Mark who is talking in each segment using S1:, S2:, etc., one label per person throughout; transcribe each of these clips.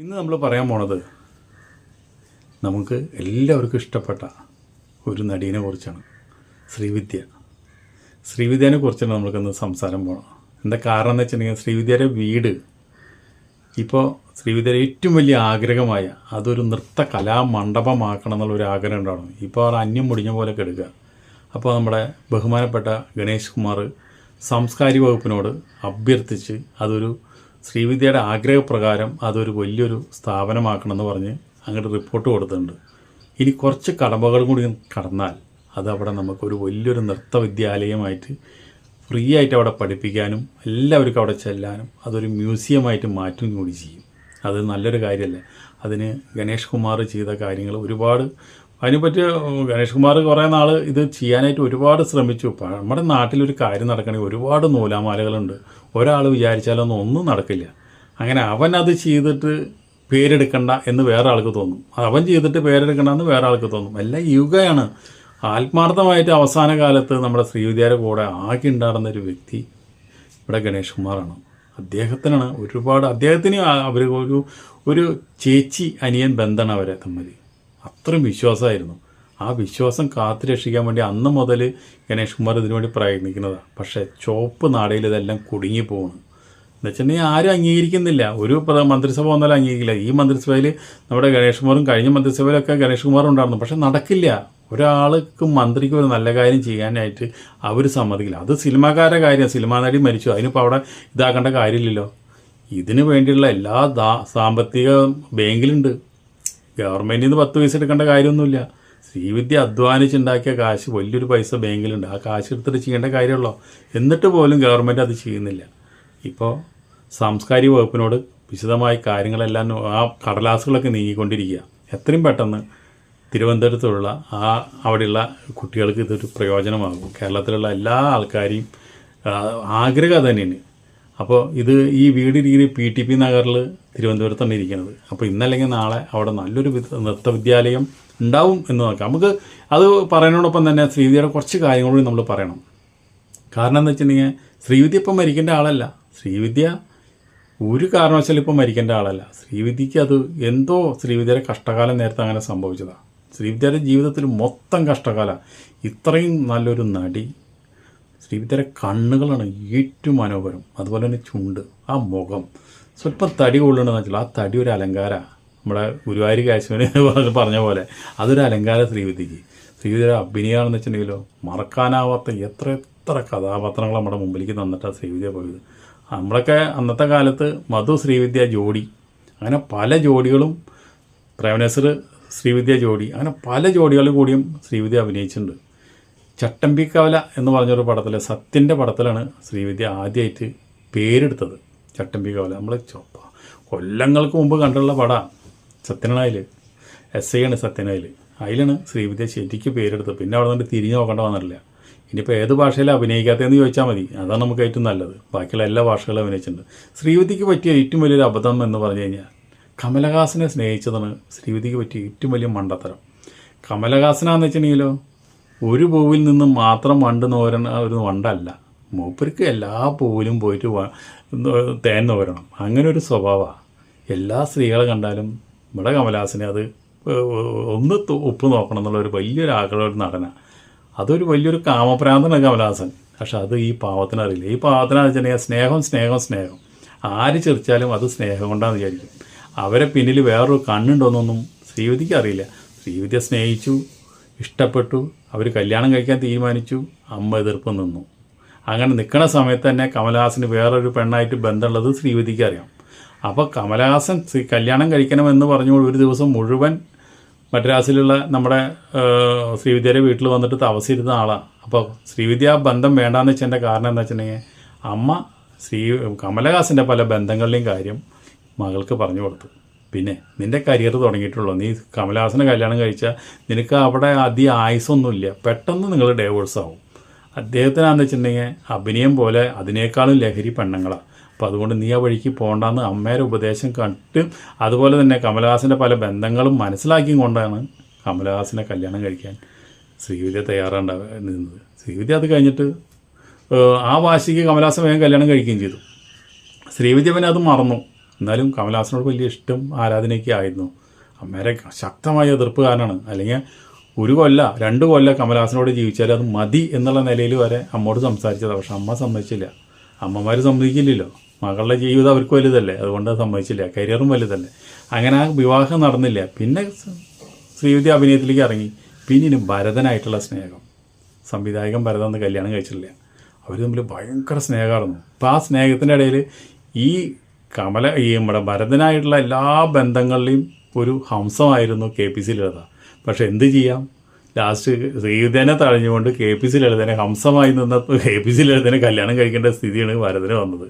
S1: ഇന്ന് നമ്മൾ പറയാൻ പോണത് നമുക്ക് എല്ലാവർക്കും ഇഷ്ടപ്പെട്ട ഒരു നടീനെ കുറിച്ചാണ്. ശ്രീവിദ്യ. ശ്രീവിദ്യനെ കുറിച്ചാണ് നമ്മൾക്കിന്ന് സംസാരം പോകണം എന്താ കാരണം എന്ന് വെച്ചിട്ടുണ്ടെങ്കിൽ ശ്രീവിദ്യയുടെ വീട് ഇപ്പോൾ ശ്രീവിദ്യയുടെ ഏറ്റവും വലിയ ആഗ്രഹമായ അതൊരു നൃത്ത കലാമണ്ഡപമാക്കണം എന്നുള്ള ഒരു ആഗ്രഹം ഉണ്ടാവണം. ഇപ്പോൾ അവർ അന്യം മുടിഞ്ഞ പോലെ കെടുക്കുക അപ്പോൾ നമ്മുടെ ബഹുമാനപ്പെട്ട ഗണേഷ് കുമാർ സാംസ്കാരിക വകുപ്പിനോട് അഭ്യർത്ഥിച്ച് അതൊരു ശ്രീവിദ്യയുടെ ആഗ്രഹപ്രകാരം അതൊരു വലിയൊരു സ്ഥാപനമാക്കണമെന്ന് പറഞ്ഞ് അങ്ങോട്ട് റിപ്പോർട്ട് കൊടുത്തിട്ടുണ്ട്. ഇനി കുറച്ച് കടമ്പകളും കൂടി കടന്നാൽ അത് അവിടെ നമുക്കൊരു വലിയൊരു നൃത്ത വിദ്യാലയമായിട്ട് ഫ്രീ ആയിട്ട് അവിടെ പഠിപ്പിക്കാനും എല്ലാവർക്കും അവിടെ ചെല്ലാനും അതൊരു മ്യൂസിയമായിട്ട് മാറ്റും കൂടി ചെയ്യും. അത് നല്ലൊരു കാര്യമല്ലേ. അതിന് ഗണേഷ് കുമാർ ചെയ്ത കാര്യങ്ങൾ ഒരുപാട് അതിനെപ്പറ്റി ഗണേഷ് കുമാർ കുറേ നാൾ ഇത് ചെയ്യാനായിട്ട് ഒരുപാട് ശ്രമിച്ചു. നമ്മുടെ നാട്ടിലൊരു കാര്യം നടക്കണമെങ്കിൽ ഒരുപാട് നൂലാമാലകളുണ്ട്. ഒരാൾ വിചാരിച്ചാലൊന്നും ഒന്നും നടക്കില്ല. അങ്ങനെ അവൻ അത് ചെയ്തിട്ട് പേരെടുക്കണ്ട എന്ന് വേറെ ആൾക്ക് തോന്നും. അവൻ ചെയ്തിട്ട് പേരെടുക്കണ്ട എന്ന് വേറെ ആൾക്ക് തോന്നും എല്ലാം യുഗയാണ്. ആത്മാർത്ഥമായിട്ട് അവസാന കാലത്ത് നമ്മുടെ ശ്രീവിദ്യയുടെ കൂടെ ആകെ ഉണ്ടായിരുന്ന ഒരു വ്യക്തി ഇവിടെ ഗണേഷ് കുമാറാണ്. അദ്ദേഹത്തിനാണ് ഒരുപാട് അദ്ദേഹത്തിന് അവർ ഒരു ഒരു ചേച്ചി അനിയൻ ബന്ധമാണ് അവരെ തമ്മിൽ അത്രയും വിശ്വാസമായിരുന്നു. ആ വിശ്വാസം കാത്തുരക്ഷിക്കാൻ വേണ്ടി അന്ന് മുതൽ ഗണേഷ് കുമാർ ഇതിനു വേണ്ടി പ്രയത്നിക്കുന്നതാണ്. പക്ഷേ ചോപ്പ് നാടയിൽ ഇതെല്ലാം കുടുങ്ങി പോകുന്നു എന്ന് വെച്ചിട്ടുണ്ടെങ്കിൽ ആരും അംഗീകരിക്കുന്നില്ല. ഒരു മന്ത്രിസഭ വന്നാലും അംഗീകരിക്കില്ല. ഈ മന്ത്രിസഭയിൽ നമ്മുടെ ഗണേഷ് കുമാറും കഴിഞ്ഞ മന്ത്രിസഭയിലൊക്കെ ഗണേഷ് കുമാറും ഉണ്ടായിരുന്നു. പക്ഷേ നടക്കില്ല. ഒരാൾക്ക് മന്ത്രിക്ക് ഒരു നല്ല കാര്യം ചെയ്യാനായിട്ട് അവർ സമ്മതിക്കില്ല. അത് സിനിമാക്കാരുടെ കാര്യം. സിനിമാ നടി മരിച്ചു. അതിനിപ്പോൾ അവിടെ ഇതാക്കേണ്ട കാര്യമില്ലല്ലോ. ഇതിന് വേണ്ടിയുള്ള എല്ലാ സാമ്പത്തിക ബാങ്കിലുണ്ട്. ഗവൺമെന്റിൽ നിന്ന് പത്ത് പൈസ എടുക്കേണ്ട കാര്യമൊന്നുമില്ല. ശ്രീവിദ്യ അധ്വാനിച്ചുണ്ടാക്കിയ കാശ് വലിയൊരു പൈസ ബാങ്കിലുണ്ട്. ആ കാശ് എടുത്തിട്ട് ചെയ്യേണ്ട കാര്യമുള്ളോ? എന്നിട്ട് പോലും ഗവൺമെന്റ് അത് ചെയ്യുന്നില്ല. ഇപ്പോൾ സാംസ്കാരിക വകുപ്പിനോട് വിശദമായ കാര്യങ്ങളെല്ലാം ആ കടലാസുകളൊക്കെ നീങ്ങിക്കൊണ്ടിരിക്കുക എത്രയും പെട്ടെന്ന് തിരുവനന്തപുരത്തുള്ള ആ അവിടെയുള്ള കുട്ടികൾക്ക് ഇതൊരു പ്രയോജനമാകും. കേരളത്തിലുള്ള എല്ലാ ആൾക്കാരെയും ആഗ്രഹം തന്നെയാണ്. അപ്പോൾ ഇത് ഈ വീട് രീതി പി ടി പി നഗറിൽ തിരുവനന്തപുരത്താണ് ഇരിക്കുന്നത്. അപ്പോൾ ഇന്നല്ലെങ്കിൽ നാളെ അവിടെ നല്ലൊരു നൃത്ത വിദ്യാലയം ഉണ്ടാവും എന്ന് നോക്കാം. നമുക്ക് അത് പറയുന്നതോടൊപ്പം തന്നെ ശ്രീവിദ്യയുടെ കുറച്ച് കാര്യങ്ങൾ കൂടി നമ്മൾ പറയണം. കാരണം എന്താ വെച്ചിട്ടുണ്ടെങ്കിൽ ശ്രീവിദ്യ ഇപ്പം മരിക്കേണ്ട ആളല്ല. ശ്രീവിദ്യ ഒരു കാരണവശാലും ഇപ്പം മരിക്കേണ്ട ആളല്ല. ശ്രീവിദ്യക്ക് അത് എന്തോ ശ്രീവിദ്യയുടെ കഷ്ടകാലം നേരത്തെ അങ്ങനെ സംഭവിച്ചതാണ് ശ്രീവിദ്യയുടെ ജീവിതത്തിൽ മൊത്തം കഷ്ടകാലം. ഇത്രയും നല്ലൊരു നടി ശ്രീവിദ്യയുടെ കണ്ണുകളാണ് ഏറ്റവും മനോഹരം. അതുപോലെ തന്നെ ചുണ്ട് ആ മുഖം. സ്വല്പം തടി കൊള്ളണമെന്ന് വെച്ചാൽ ആ തടി ഒരു അലങ്കാര. നമ്മുടെ ഗുരുവായൂർ കാശ്മീർ പറഞ്ഞ പോലെ അതൊരു അലങ്കാര ശ്രീവിദ്യക്ക്. ശ്രീവിദ്യയുടെ അഭിനയമാണെന്ന് വെച്ചിട്ടുണ്ടെങ്കിലോ മറക്കാനാവാത്ത എത്ര എത്ര കഥാപാത്രങ്ങൾ നമ്മുടെ മുമ്പിലേക്ക് തന്നിട്ടാണ് ശ്രീവിദ്യ പോയത്. നമ്മളൊക്കെ അന്നത്തെ കാലത്ത് മധു ശ്രീവിദ്യ ജോഡി അങ്ങനെ പല ജോഡികളും പ്രേമനേശ്വർ ശ്രീവിദ്യ ജോഡി അങ്ങനെ പല ജോഡികളിൽ കൂടിയും ശ്രീവിദ്യ അഭിനയിച്ചിട്ടുണ്ട്. ചട്ടമ്പിക്കവല എന്ന് പറഞ്ഞൊരു പടത്തിൽ സത്യന്റെ പടത്തിലാണ് ശ്രീവിദ്യ ആദ്യമായിട്ട് പേരെടുത്തത്. ചട്ടമ്പിക്കവല നമ്മൾ ചൊപ്പ കൊല്ലങ്ങൾക്ക് മുമ്പ് കണ്ടുള്ള പടാ സത്യനായിൽ എസ് ഐ ആണ് സത്യനായിൽ അതിലാണ് ശ്രീവിദ്യ ശരിക്ക് പേരെടുത്തത്. പിന്നെ അവിടെ നിന്ന് തിരിഞ്ഞു നോക്കേണ്ട വന്നിട്ടില്ല. ഇനിയിപ്പോൾ ഏത് ഭാഷയിലാണ് അഭിനയിക്കാത്തതെന്ന് ചോദിച്ചാൽ മതി. അതാണ് നമുക്ക് ഏറ്റവും നല്ലത്. ബാക്കിയുള്ള എല്ലാ ഭാഷകളും അഭിനയിച്ചിട്ടുണ്ട്. ശ്രീവിദ്യക്ക് പറ്റിയ ഏറ്റവും വലിയൊരു അബദ്ധം എന്ന് പറഞ്ഞു കഴിഞ്ഞാൽ കമലഹാസനെ സ്നേഹിച്ചതാണ് ശ്രീവിദ്യക്ക് പറ്റിയ ഏറ്റവും വലിയ മണ്ടത്തരം. കമലഹാസനാന്ന് വെച്ചിട്ടുണ്ടെങ്കിലോ ഒരു പൂവിൽ നിന്ന് മാത്രം വണ്ട് നോരണ ഒരു വണ്ടല്ല. മൂപ്പർക്ക് എല്ലാ പൂവിലും പോയിട്ട് തേൻ നോരണം. അങ്ങനെ ഒരു സ്വഭാവമാണ് എല്ലാ സ്ത്രീകളെ കണ്ടാലും ഇവിടെ കമലഹാസനെ അത് ഒന്ന് ഉപ്പ് നോക്കണം എന്നുള്ള ഒരു വലിയൊരു ആഗ്രഹം ഒരു നടനാണ് അതൊരു വലിയൊരു കാമപ്രാന്തനാണ് കമലഹാസൻ. പക്ഷെ അത് ഈ പാവത്തിനറിയില്ല ഈ പാവത്തിനാന്ന് വെച്ചിട്ടുണ്ടെങ്കിൽ സ്നേഹം സ്നേഹം സ്നേഹം. ആര് ചിരിച്ചാലും അത് സ്നേഹം കൊണ്ടാന്ന് വിചാരിക്കും. അവരെ പിന്നിൽ വേറൊരു കണ്ണുണ്ടോന്നൊന്നും ശ്രീവിധിക്ക് അറിയില്ല. ശ്രീവിദ്യ സ്നേഹിച്ചു. ഇഷ്ടപ്പെട്ടു. അവർ കല്യാണം കഴിക്കാൻ തീരുമാനിച്ചു. അമ്മ എതിർപ്പ് നിന്നു. അങ്ങനെ നിൽക്കുന്ന സമയത്ത് തന്നെ കമലഹാസന് വേറൊരു പെണ്ണായിട്ട് ബന്ധമുള്ളത് ശ്രീവതിക്ക് അറിയാം. അപ്പോൾ കമലഹാസൻ കല്യാണം കഴിക്കണമെന്ന് പറഞ്ഞുകൊണ്ട് ഒരു ദിവസം മുഴുവൻ മദ്രാസിലുള്ള നമ്മുടെ ശ്രീവിദ്യയുടെ വീട്ടിൽ വന്നിട്ട് താമസിച്ചിരുന്ന ആളാണ് അപ്പോൾ ശ്രീവിദ്യ ആ ബന്ധം വേണ്ടാന്ന് വെച്ചതിന്റെ കാരണം എന്താ വെച്ചിട്ടുണ്ടെങ്കിൽ അമ്മ ശ്രീ കമലഹാസന്റെ പല ബന്ധങ്ങളുടെയും കാര്യം മകൾക്ക് പറഞ്ഞു കൊടുത്തു. പിന്നെ നിന്റെ കരിയർ തുടങ്ങിയിട്ടുള്ളൂ. നീ കമലഹാസനെ കല്യാണം കഴിച്ചാൽ നിനക്ക് അവിടെ അധികം ആയുസൊന്നുമില്ല. പെട്ടെന്ന് നിങ്ങൾ ഡൈവോഴ്സ് ആവും. അദ്ദേഹത്തിനാന്ന് വെച്ചിട്ടുണ്ടെങ്കിൽ അഭിനയം പോലെ അതിനേക്കാളും ലഹരി പെണ്ണുങ്ങളാണ് അപ്പോൾ അതുകൊണ്ട് നീ ആ വഴിക്ക് പോകണ്ടെന്ന് അമ്മയുടെ ഉപദേശം കണ്ട് അതുപോലെ തന്നെ കമലഹാസന്റെ പല ബന്ധങ്ങളും മനസ്സിലാക്കിയും കൊണ്ടാണ് കമലഹാസനെ കല്യാണം കഴിക്കാൻ ശ്രീവിദ്യ തയ്യാറുണ്ടാവ നിന്നത് ശ്രീവിദ്യ അത് കഴിഞ്ഞിട്ട് ആ വാശിക്ക് കമലഹാസൻ വേഗം കല്യാണം കഴിക്കുകയും ചെയ്തു. ശ്രീവിദ്യ പിന്നെ അത് മറന്നു. എന്നാലും കമലഹാസനോട് വലിയ ഇഷ്ടം ആരാധനയൊക്കെ ആയിരുന്നു. അമ്മേരെ ശക്തമായ എതിർപ്പുകാരനാണ് അല്ലെങ്കിൽ ഒരു കൊല്ല രണ്ട് കൊല്ല കമലഹാസനോട് ജീവിച്ചാൽ അത് മതി എന്നുള്ള നിലയിൽ വരെ അമ്മോട് സംസാരിച്ചതാണ് പക്ഷെ അമ്മ സമ്മതിച്ചില്ല. അമ്മമാർ സമ്മതിക്കില്ലല്ലോ. മകളുടെ ജീവിതം അവർക്ക് വലുതല്ലേ. അതുകൊണ്ട് സമ്മതിച്ചില്ല. കരിയറും വലുതല്ലേ. അങ്ങനെ ആ വിവാഹം നടന്നില്ല. പിന്നെ ശ്രീവിദ്യ അഭിനയത്തിലേക്ക് ഇറങ്ങി. പിന്നെ ഭരതനായിട്ടുള്ള സ്നേഹം. സംവിധായകൻ ഭരതൻ എന്ന് കല്യാണം കഴിച്ചിട്ടില്ല. അവർ തമ്മിൽ ഭയങ്കര സ്നേഹമായിരുന്നു. അപ്പോൾ ആ സ്നേഹത്തിന്റെ ഇടയിൽ ഈ കമല ഈ നമ്മുടെ ഭരതനായിട്ടുള്ള എല്ലാ ബന്ധങ്ങളിലെയും ഒരു ഹംസമായിരുന്നു കെ പി സി ലളിത. പക്ഷെ എന്ത് ചെയ്യാം? ലാസ്റ്റ് ശ്രീവിദ്യനെ തഴഞ്ഞുകൊണ്ട് കെ പി സി ലളിതനെ ഹംസമായി നിന്ന കെ പി സി ലളിതനെ കല്യാണം കഴിക്കേണ്ട സ്ഥിതിയാണ് ഭരതന് വന്നത്.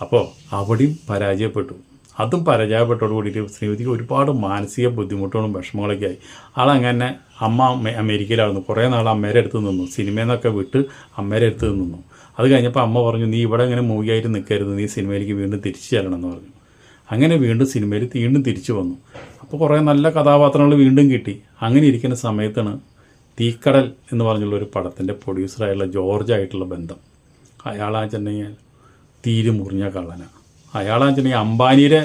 S1: അപ്പോൾ അവിടെയും പരാജയപ്പെട്ടു. അതും പരാജയപ്പെട്ടോട് കൂടിയിട്ട് ശ്രീമതിക്ക് ഒരുപാട് മാനസിക ബുദ്ധിമുട്ടുകളും വിഷമങ്ങളൊക്കെ ആയി. ആളങ്ങനെ അമ്മ അമേ- അമേരിക്കയിലായിരുന്നു. കുറേ നാൾ അമ്മേരെ അടുത്ത് നിന്നു. സിനിമയിൽ നിന്നൊക്കെ വിട്ട് അമ്മേരെ അടുത്ത് നിന്നു. അത് കഴിഞ്ഞപ്പോൾ അമ്മ പറഞ്ഞു നീ ഇവിടെ ഇങ്ങനെ മൂവിയായിട്ട് നിൽക്കരുത്. നീ സിനിമയിലേക്ക് വീണ്ടും തിരിച്ചു ചെല്ലണം എന്ന് പറഞ്ഞു. അങ്ങനെ വീണ്ടും സിനിമയിൽ വീണ്ടും തിരിച്ചു വന്നു. അപ്പോൾ കുറേ നല്ല കഥാപാത്രങ്ങൾ വീണ്ടും കിട്ടി. അങ്ങനെ ഇരിക്കുന്ന സമയത്താണ് തീക്കടൽ എന്ന് പറഞ്ഞുള്ള ഒരു പടത്തിന്റെ പ്രൊഡ്യൂസറായുള്ള ജോർജ് ആയിട്ടുള്ള ബന്ധം. ചെന്നൈ തീരെ മുറിഞ്ഞ കള്ളനാണ് ചെന്നൈ അംബാനിയുടെ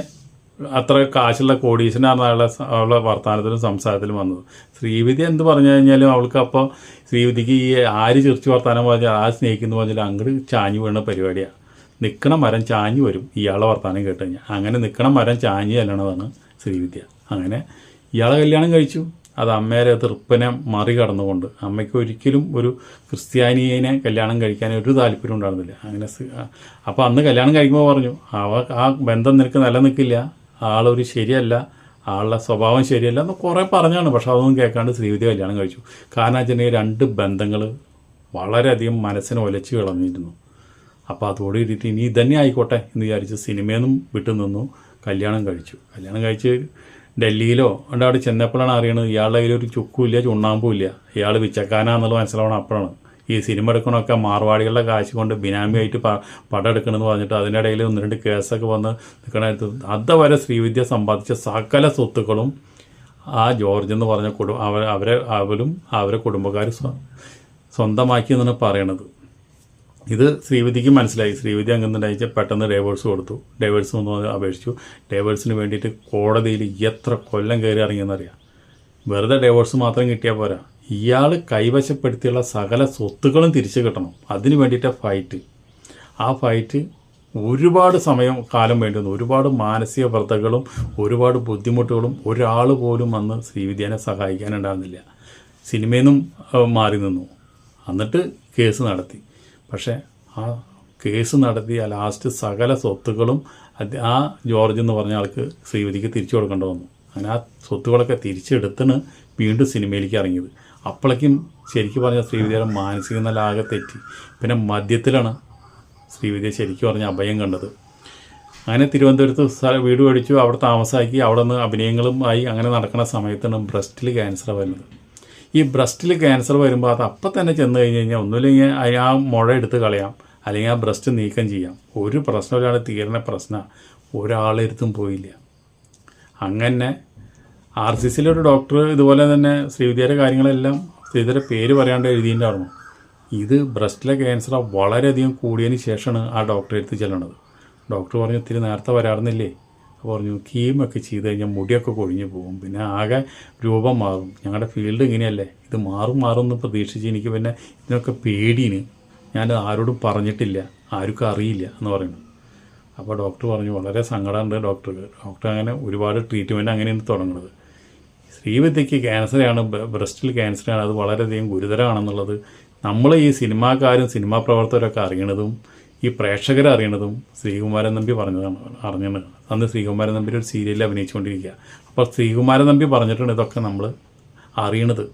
S1: അത്ര കാശുള്ള കോടീശനാണ് അയാളെ അവളുടെ വർത്തമാനത്തിലും സംസാരത്തിലും വന്നത്. ശ്രീവിധി എന്ത് പറഞ്ഞു കഴിഞ്ഞാലും അവൾക്ക് അപ്പോൾ ശ്രീവിധിക്ക് ഈ ആര് ചിരിച്ചു വർത്താനം പറഞ്ഞാൽ ആ സ്നേഹിക്കുന്നു പറഞ്ഞാൽ അങ്ങോട്ട് ചാഞ്ഞു വീണ പരിപാടിയാണ് നിൽക്കണ മരം ചാഞ്ഞു വരും ഇയാളെ വർത്താനം കേട്ട് കഴിഞ്ഞാൽ അങ്ങനെ നിൽക്കണ മരം ചാഞ്ഞു ചെല്ലണതാണ് ശ്രീവിദ്യ. അങ്ങനെ ഇയാളെ കല്യാണം കഴിച്ചു. അത് അമ്മേരെ തൃപ്പനെ മറികടന്നുകൊണ്ട് അമ്മയ്ക്ക് ഒരിക്കലും ഒരു ക്രിസ്ത്യാനിയെ കല്യാണം കഴിക്കാൻ ഒരു താല്പര്യം ഉണ്ടായിരുന്നില്ല. അങ്ങനെ അപ്പോൾ അന്ന് കല്യാണം കഴിക്കുമ്പോൾ പറഞ്ഞു അവ ആ ബന്ധം നിനക്ക് നിലനിൽക്കില്ല ആളൊരു ശരിയല്ല ആളുടെ സ്വഭാവം ശരിയല്ല എന്ന് കുറേ പറഞ്ഞാണ്. പക്ഷെ അതൊന്നും കേൾക്കാണ്ട് ശ്രീവിധി കല്യാണം കഴിച്ചു. കാരണം വെച്ചിട്ടുണ്ടെങ്കിൽ രണ്ട് ബന്ധങ്ങൾ വളരെയധികം മനസ്സിനെ ഒലച്ചു കളഞ്ഞിരുന്നു. അപ്പോൾ അതോട് കൂടിയിട്ട് ഇനി ഇതന്നെ ആയിക്കോട്ടെ എന്ന് വിചാരിച്ച് സിനിമയിൽ നിന്നും വിട്ടു നിന്നു. കല്യാണം കഴിച്ചു. കല്യാണം കഴിച്ച് ഡൽഹിയിലോ ഉണ്ട് അവിടെ ചെന്നപ്പോഴാണ് അറിയണത് ഇയാളുടെ കയ്യിൽ ഒരു ചുക്കുമില്ല ചുണ്ണാമ്പും ഇല്ല. ഇയാൾ വിച്ചക്കാനാന്നുള്ളത് മനസ്സിലാവണം അപ്പോഴാണ്. ഈ സിനിമ എടുക്കണമൊക്കെ മാർവാടികളുടെ കാശ് കൊണ്ട് ബിനാമിയായിട്ട് പടം എടുക്കണമെന്ന് പറഞ്ഞിട്ട് അതിനിടയിൽ ഒന്ന് രണ്ട് കേസൊക്കെ വന്ന് നിൽക്കണായിരുന്നു അതുവരെ ശ്രീവിദ്യ സമ്പാദിച്ച സകല സ്വത്തുക്കളും ആ ജോർജ് എന്ന് പറഞ്ഞ കുടും അവ അവരെ അവരും അവരെ കുടുംബക്കാർ സ്വ സ്വന്തമാക്കി എന്നാണ് പറയണത്. ഇത് ശ്രീവിദ്യക്ക് മനസ്സിലായി. ശ്രീവിദ്യ അങ്ങനെ പെട്ടെന്ന് ഡൈവേഴ്സ് കൊടുത്തു. ഡൈവേഴ്സ് പറഞ്ഞ് അപേക്ഷിച്ചു. ഡൈവേഴ്സിന് വേണ്ടിയിട്ട് കോടതിയിൽ എത്ര കൊല്ലം കയറി ഇറങ്ങിയെന്നറിയാം. വെറുതെ ഡൈവേഴ്സ് മാത്രം കിട്ടിയാൽ പോരാ. ഇയാൾ കൈവശപ്പെടുത്തിയുള്ള സകല സ്വത്തുക്കളും തിരിച്ചു കിട്ടണം. അതിന് വേണ്ടിയിട്ട് ഫൈറ്റ് ആ ഫൈറ്റ് ഒരുപാട് സമയം കാലം വേണ്ടി വന്നു ഒരുപാട് മാനസിക വ്രതകളും ഒരുപാട് ബുദ്ധിമുട്ടുകളും ഒരാൾ പോലും അന്ന് ശ്രീവിദ്യനെ സഹായിക്കാനുണ്ടാകുന്നില്ല സിനിമയിൽ നിന്നും മാറി നിന്നു. എന്നിട്ട് കേസ് നടത്തി. പക്ഷേ ആ കേസ് നടത്തി ആ ലാസ്റ്റ് സകല സ്വത്തുക്കളും ആ ജോർജ് എന്ന് പറഞ്ഞ ആൾക്ക് ശ്രീവിധിക്ക് തിരിച്ചു കൊടുക്കേണ്ടി വന്നു. അങ്ങനെ ആ സ്വത്തുക്കളൊക്കെ തിരിച്ചെടുത്തിന് വീണ്ടും സിനിമയിലേക്ക് ഇറങ്ങിയത്. അപ്പോഴേക്കും ശരിക്കും പറഞ്ഞാൽ ശ്രീവിദ്യയുടെ മാനസിക നില ആകെ തെറ്റി. പിന്നെ മദ്യത്തിലാണ് ശ്രീവിദ്യ ശരിക്കും പറഞ്ഞ അഭയം കണ്ടത്. അങ്ങനെ തിരുവനന്തപുരത്ത് സ്ഥലം വീട് മേടിച്ചു അവിടെ താമസമാക്കി അവിടെ നിന്ന് അഭിനയങ്ങളും ആയി അങ്ങനെ നടക്കുന്ന സമയത്താണ് ബ്രസ്റ്റിൽ ക്യാൻസർ വരുന്നത്. ഈ ബ്രസ്റ്റിൽ ക്യാൻസർ വരുമ്പോൾ അത് അപ്പം തന്നെ ചെന്ന് കഴിഞ്ഞ് കഴിഞ്ഞാൽ ഒന്നുമില്ലെങ്കിൽ ആ മുഴ എടുത്ത് കളയാം അല്ലെങ്കിൽ ആ ബ്രസ്റ്റ് നീക്കം ചെയ്യാം. ഒരു പ്രശ്നമില്ലാതെ തീരണ പ്രശ്നം ഒരാളെടുത്തും പോയില്ല. അങ്ങനെ ആർ സി സിയിലെ ഒരു ഡോക്ടർ ഇതുപോലെ തന്നെ ശ്രീവിദ്യയുടെ കാര്യങ്ങളെല്ലാം ശ്രീവിദ്യയുടെ പേര് പറയാണ്ട് എഴുതിയിട്ടുണ്ടായിരുന്നു ഇത് ബ്രസ്റ്റിലെ ക്യാൻസർ വളരെയധികം കൂടിയതിന് ശേഷമാണ് ആ ഡോക്ടറെ അടുത്ത് ചെല്ലണത് ഡോക്ടർ പറഞ്ഞു ഇത്തിരി നേരത്തെ വരാറുന്നില്ലേ? അപ്പോൾ പറഞ്ഞു കീമൊക്കെ ചെയ്ത് കഴിഞ്ഞാൽ മുടിയൊക്കെ കൊഴിഞ്ഞു പോകും. പിന്നെ ആകെ രൂപം മാറും ഞങ്ങളുടെ ഫീൽഡ് ഇങ്ങനെയല്ലേ. ഇത് മാറും മാറും എന്ന് പ്രതീക്ഷിച്ച് എനിക്ക് പിന്നെ ഇതിനൊക്കെ പേടിന് ഞാൻ ആരോടും പറഞ്ഞിട്ടില്ല. ആർക്കും അറിയില്ല എന്ന് പറയുന്നു അപ്പോൾ ഡോക്ടർ പറഞ്ഞു വളരെ സങ്കടമുണ്ട് ഡോക്ടർക്ക്. ഡോക്ടർ അങ്ങനെ ഒരുപാട് ട്രീറ്റ്മെന്റ് അങ്ങനെയാണ് തുടങ്ങുന്നത്. ശ്രീവിദ്യയ്ക്ക് ക്യാൻസറാണ് ബ്രസ്റ്റിൽ ക്യാൻസറാണ് അത് വളരെയധികം ഗുരുതരമാണെന്നുള്ളത് നമ്മൾ ഈ സിനിമാക്കാരും സിനിമാ പ്രവർത്തകരൊക്കെ അറിയണതും ഈ പ്രേക്ഷകർ അറിയണതും ശ്രീകുമാരൻ നമ്പി പറഞ്ഞതാണ് അറിഞ്ഞത് അന്ന് ശ്രീകുമാരൻ നമ്പി ഒരു സീരിയലിൽ അഭിനയിച്ചുകൊണ്ടിരിക്കുക. അപ്പോൾ ശ്രീകുമാരൻ നമ്പി പറഞ്ഞിട്ടുണ്ട് ഇതൊക്കെ നമ്മൾ അറിയണത്.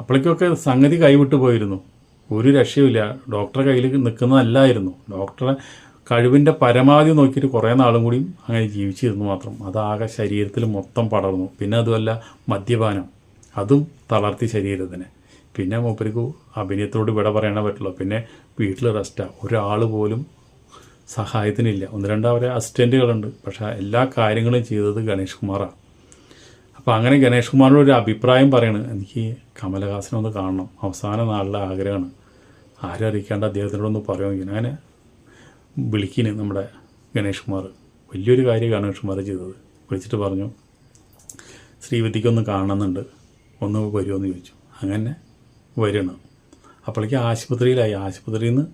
S1: അപ്പോഴേക്കൊക്കെ സംഗതി കൈവിട്ടു പോയിരുന്നു. ഒരു രക്ഷയുമില്ല. ഡോക്ടറെ കയ്യിൽ നിൽക്കുന്നതല്ലായിരുന്നു. ഡോക്ടറെ കഴിവിന്റെ പരമാവധി നോക്കിയിട്ട് കുറേ നാളും കൂടി അങ്ങനെ ജീവിച്ചിരുന്നു മാത്രം. അതാകെ ശരീരത്തിൽ മൊത്തം പടർന്നു. പിന്നെ അതുമല്ല മദ്യപാനം. അതും തളർത്തി ശരീരത്തിനെ പിന്നെ മൂപ്പർക്ക് അഭിനയത്തോട് വിട പറയണേ പറ്റുള്ളൂ. പിന്നെ വീട്ടിൽ റെസ്റ്റാണ് ഒരാൾ പോലും സഹായത്തിനില്ല. ഒന്ന് രണ്ടാവരെ അസിസ്റ്റന്റുകളുണ്ട് പക്ഷേ എല്ലാ കാര്യങ്ങളും ചെയ്തത് ഗണേഷ് കുമാറാണ് അപ്പോൾ അങ്ങനെ ഗണേഷ് കുമാറിന്റെ ഒരു അഭിപ്രായം പറയണ്. എനിക്ക് കമലഹാസനെ ഒന്ന് കാണണം. അവസാന നാളിലെ ആഗ്രഹമാണ്. ആരും അറിയിക്കാണ്ട് അദ്ദേഹത്തിനോടൊന്ന് പറയുമെങ്കിൽ അങ്ങനെ വിളിക്കിന് നമ്മുടെ ഗണേഷ് കുമാർ. വലിയൊരു കാര്യമാണ് കുമാർ ചെയ്തത്. വിളിച്ചിട്ട് പറഞ്ഞു ശ്രീവിദ്യക്കൊന്ന് കാണുന്നുണ്ട് ഒന്ന് വരുമോ എന്ന് ചോദിച്ചു. അങ്ങനെ വരണം അപ്പോഴേക്കും ആശുപത്രിയിലായി. ആശുപത്രിയിൽ നിന്ന്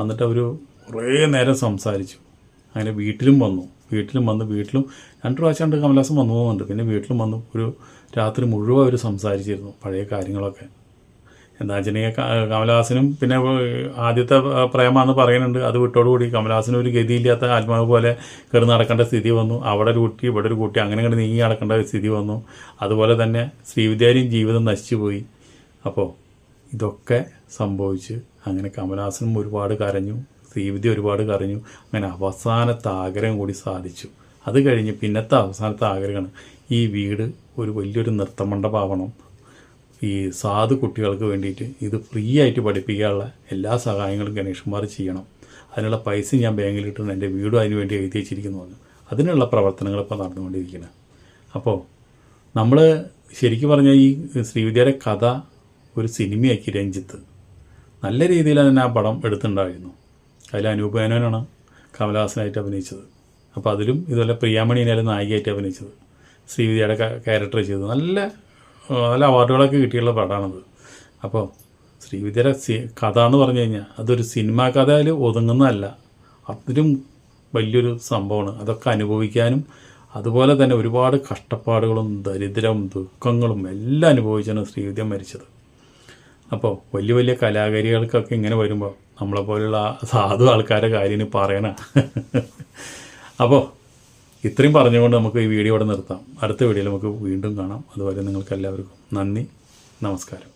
S1: വന്നിട്ട് അവർ കുറേ നേരം സംസാരിച്ചു. അങ്ങനെ വീട്ടിലും വന്നു. വീട്ടിലും വന്ന് വീട്ടിലും രണ്ട് പ്രാവശ്യം രണ്ട് കമലാസം വന്നു പോകുന്നുണ്ട് പിന്നെ വീട്ടിലും വന്നു ഒരു രാത്രി മുഴുവൻ അവർ സംസാരിച്ചിരുന്നു. പഴയ കാര്യങ്ങളൊക്കെ. എന്താ വെച്ചിട്ടുണ്ടെങ്കിൽ കമലഹാസനും പിന്നെ ആദ്യത്തെ പ്രേമാന്ന് പറയുന്നുണ്ട്. അത് വിട്ടോടുകൂടി കമലഹാസനും ഒരു ഗതിയില്ലാത്ത ആത്മാവ് പോലെ കയറി നടക്കേണ്ട സ്ഥിതി വന്നു. അവിടെ ഒരു കുട്ടി ഇവിടെ ഒരു കുട്ടി അങ്ങനെ കണ്ട് നീങ്ങി നടക്കേണ്ട സ്ഥിതി വന്നു. അതുപോലെ തന്നെ ശ്രീവിദ്യാരിയും ജീവിതം നശിച്ചു പോയി. അപ്പോൾ ഇതൊക്കെ സംഭവിച്ച് അങ്ങനെ കമലഹാസനും ഒരുപാട് കരഞ്ഞു. ശ്രീവിദ്യ ഒരുപാട് കരഞ്ഞു. അങ്ങനെ അവസാനത്തെ ആഗ്രഹം കൂടി സാധിച്ചു. അത് കഴിഞ്ഞ് പിന്നത്തെ അവസാനത്തെ ആഗ്രഹമാണ് ഈ വീട് ഒരു വലിയൊരു നൃത്തമണ്ഡപമാവണം. ഈ സാധു കുട്ടികൾക്ക് വേണ്ടിയിട്ട് ഇത് ഫ്രീ ആയിട്ട് പഠിപ്പിക്കാനുള്ള എല്ലാ സഹായങ്ങളും ഗണേഷന്മാർ ചെയ്യണം. അതിനുള്ള പൈസ ഞാൻ ബാങ്കിലിട്ടുണ്ട് എന്റെ വീടും അതിന് വേണ്ടി എഴുതി വെച്ചിരിക്കുന്നു അതിനുള്ള പ്രവർത്തനങ്ങൾ ഇപ്പോൾ നടന്നുകൊണ്ടിരിക്കുന്നത് അപ്പോൾ നമ്മൾ ശരിക്കും പറഞ്ഞാൽ ഈ ശ്രീവിദ്യയുടെ കഥ ഒരു സിനിമയാക്കി രഞ്ജിത്ത്. നല്ല രീതിയിൽ തന്നെ ആ പടം എടുത്തിട്ടുണ്ടായിരുന്നു. അതിൽ അനൂപ് മേനോനാണ് കമലഹാസനായിട്ട് അഭിനയിച്ചത്. അപ്പോൾ അതിലും ഇതുപോലെ പ്രിയാമണിനായാലും നായികയായിട്ട് അഭിനയിച്ചത്. ശ്രീവിദ്യയുടെ ക്യാരക്ടർ ചെയ്തത്. നല്ല നല്ല അവാർഡുകളൊക്കെ കിട്ടിയുള്ള പടമാണത്. അപ്പോൾ ശ്രീവിദ്യയുടെ സി കഥ എന്ന് പറഞ്ഞു കഴിഞ്ഞാൽ അതൊരു സിനിമാ കഥയിൽ ഒതുങ്ങുന്നതല്ല. അതിലും വലിയൊരു സംഭവമാണ്. അതൊക്കെ അനുഭവിക്കാനും അതുപോലെ തന്നെ ഒരുപാട് കഷ്ടപ്പാടുകളും ദരിദ്രവും ദുഃഖങ്ങളും എല്ലാം അനുഭവിച്ചാണ് ശ്രീവിദ്യ മരിച്ചത്. അപ്പോൾ വലിയ വലിയ കലാകാരികൾക്കൊക്കെ ഇങ്ങനെ വരുമ്പോൾ നമ്മളെപ്പോലുള്ള സാധു ആൾക്കാരുടെ കാര്യം പറയണ. അപ്പോൾ ഇത്രയും പറഞ്ഞുകൊണ്ട് നമുക്ക് ഈ വീഡിയോ ഇവിടെ നിർത്താം. അടുത്ത വീഡിയോയിൽ നമുക്ക് വീണ്ടും കാണാം. അതുവരെ നിങ്ങൾക്ക് എല്ലാവർക്കും നന്ദി. നമസ്കാരം.